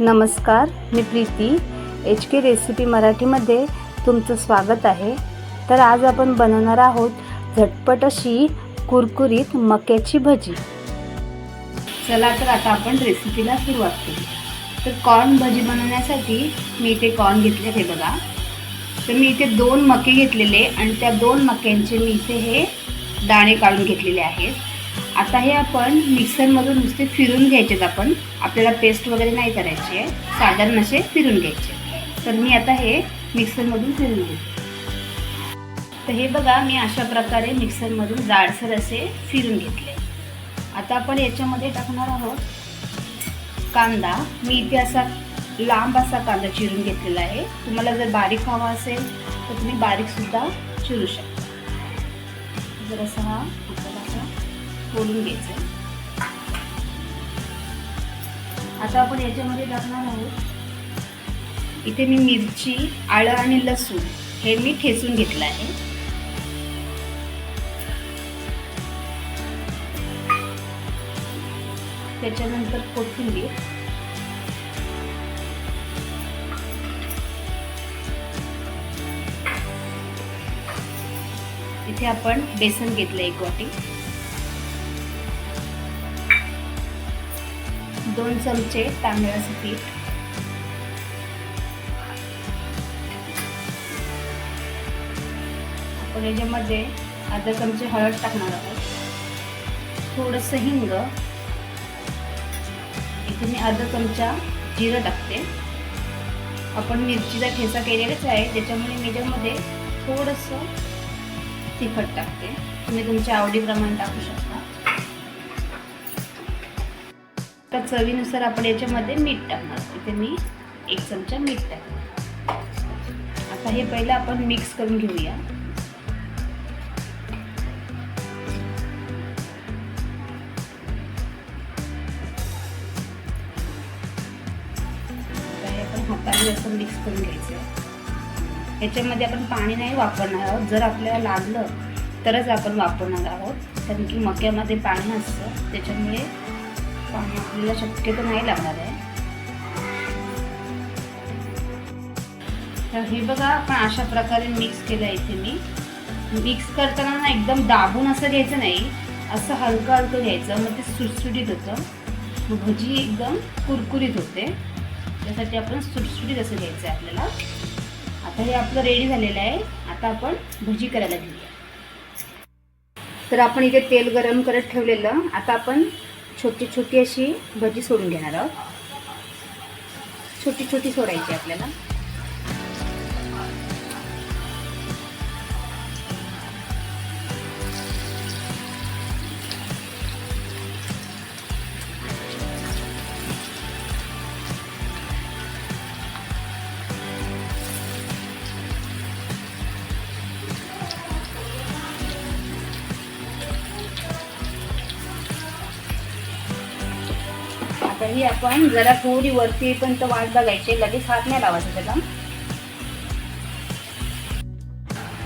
नमस्कार मी Preeti. H K recipe मराठीमध्ये तुमचं स्वागत आहे. तर आज आपण बनवणार आहोत झटपट अशी कुरकुरीत मक्याची भजी. चला तर आता आपण रेसिपीला सुरुवात करू. तर कॉर्न भजी बनवण्यासाठी मी इथे कॉर्न घेतले हे बघा. तर मी इथे दोन मके घेतलेले आणि त्या दोन मक्यांचे मी इथे हे दाणे काढून घेतलेले आहेत. आता हे आपण मिक्सरमधून नुसते फिरून घ्यायचेत आपण. आपल्याला पेस्ट वगैरे नाही करायची आहे. साधारण असे फिरून घ्यायचे. तर मी आता हे मिक्सरमधून फिरून घेते. तर हे बघा मी अशा प्रकारे मिक्सरमधून जाडसर असे फिरून घेतले. आता आपण याच्यामध्ये टाकणार आहोत कांदा. मी इथे असा लांब असा कांदा चिरून घेतलेला आहे. तुम्हाला जर बारीक हवा असेल तर तुम्ही बारीकसुद्धा चिरू शकता. जर असा हा फोडून घ्यायचं. आता आपण याच्यामध्ये टाकणार आहोत. इथे मी मिरची आळं आणि लसूण हे मी ठेचून घेतलं आहे. त्याच्यानंतर कोथिंबीर. इथे आपण बेसन घेतलं एक वाटी. दोन चमचे तांदळाचं पीठ. आपण याच्यामध्ये अर्धा चमचे हळद टाकणार आहोत. थोडंसं हिंग. इथे मी अर्धा चमचा जिरं टाकते. आपण मिरचीचा ठेचा केलेलाच आहे त्याच्यामुळे मी त्यामध्ये थोडंसं तिखट टाकते. तुम्ही तुमच्या आवडीप्रमाणे टाकू शकता. तर चवीनुसार आपण याच्यामध्ये मीठ टाकणार. इथे मी एक चमचा मीठ टाकणार. आता हे पहिलं आपण मिक्स करून घेऊया. हाताने असं मिक्स करून घ्यायचं. याच्यामध्ये आपण पाणी नाही वापरणार आहोत. जर आपल्याला लागलं तरच आपण वापरणार आहोत. कारण की मक्यामध्ये पाणी असतं त्याच्यामुळे पाणी आपल्याला शक्यतो नाही लागणार आहे. तर हे बघा आपण अशा प्रकारे मिक्स केलं इथे मी. मिक्स करताना ना एकदम दाबून असं घ्यायचं नाही. असं हलकं हलकं घ्यायचं. मग ते सुटसुटीत होतं. मग भजी एकदम कुरकुरीत होते. त्यासाठी आपण सुटसुटीत असं घ्यायचं आहे आपल्याला. आता हे आपलं रेडी झालेलं आहे. आता आपण भजी करायला घेऊया. तर आपण इथे तेल गरम करत ठेवलेलं. आता आपण छोटी छोटी अशी भजी सोडून घेणार आहोत. छोटी छोटी सोडायची आपल्याला. ही आपण जरा थोडी वरती पण तर वाट बघायची लगेच हात नाही लावायचा त्याला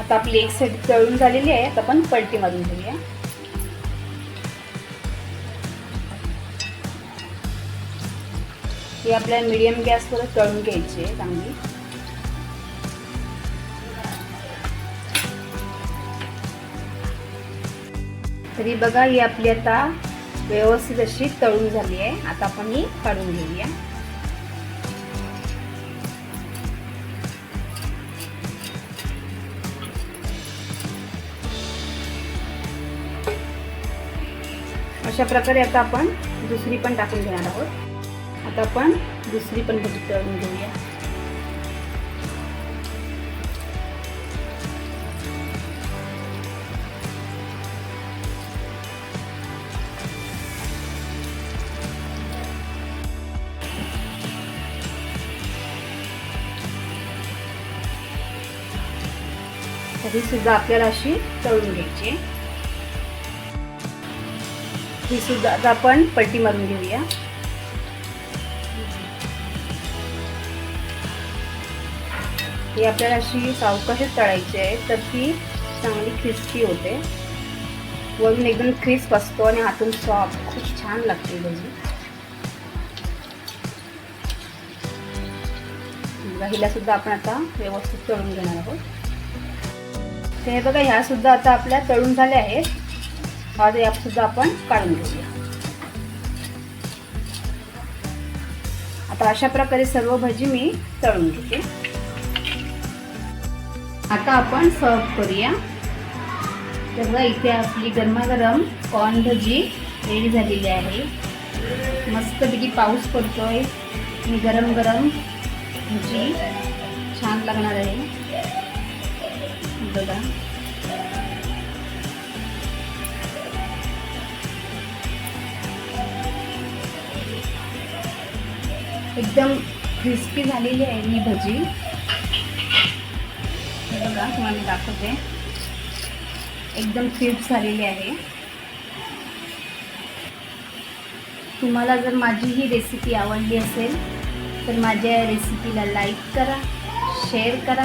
आता आपली एक साईड तळून झालेली आहे आता आपण पलटी मारून घेऊया. ही आपल्या मिडियम गॅसवर तळून घ्यायची आहे चांगली. तरी बघा ही आपली आता व्यवस्थित अशी तळून झाली आहे. आता आपण ही काढून घेऊया. अशा प्रकारे आता आपण दुसरी पण टाकून घेणार आहोत. आता आपण दुसरी पण भजी तळून घेऊया. ही सुद्धा आपल्याला अशी तळून घ्यायची ही सुद्धा आता आपण पलटी मारून घेऊया. ही आपल्याला अशी सावकाशच तळायची आहे तर ती चांगली क्रिस्पी होते. वरून एकदम क्रिस्प असतो आणि आतून सॉफ्ट खूप छान लागते भजी. हिला सुद्धा आपण आता व्यवस्थित तळून घेणार आहोत. तर हे बघा ह्या सुद्धा आता आपल्या तळून झाल्या आहेत. आता या सुद्धा आपण काढून घेऊया. आता अशा प्रकारे सर्व भजी मी तळून घेते. आता आपण सर्व करूया. तर बघा इथे आपली गरमागरम कॉर्न भजी रेडी झालेली आहे. मस्तपैकी पाऊस पडतोय. आणि गरम गरम भजी छान लागणार आहे. बघा. एकदम क्रिस्पी झालेली आहे ही भजी. बघा तुम्हाला मी दाखवते. एकदम क्रिस्प झालेली आहे. तुम्हाला जर माझी ही रेसिपी आवडली असेल तर माझ्या या रेसिपीला लाईक करा शेअर करा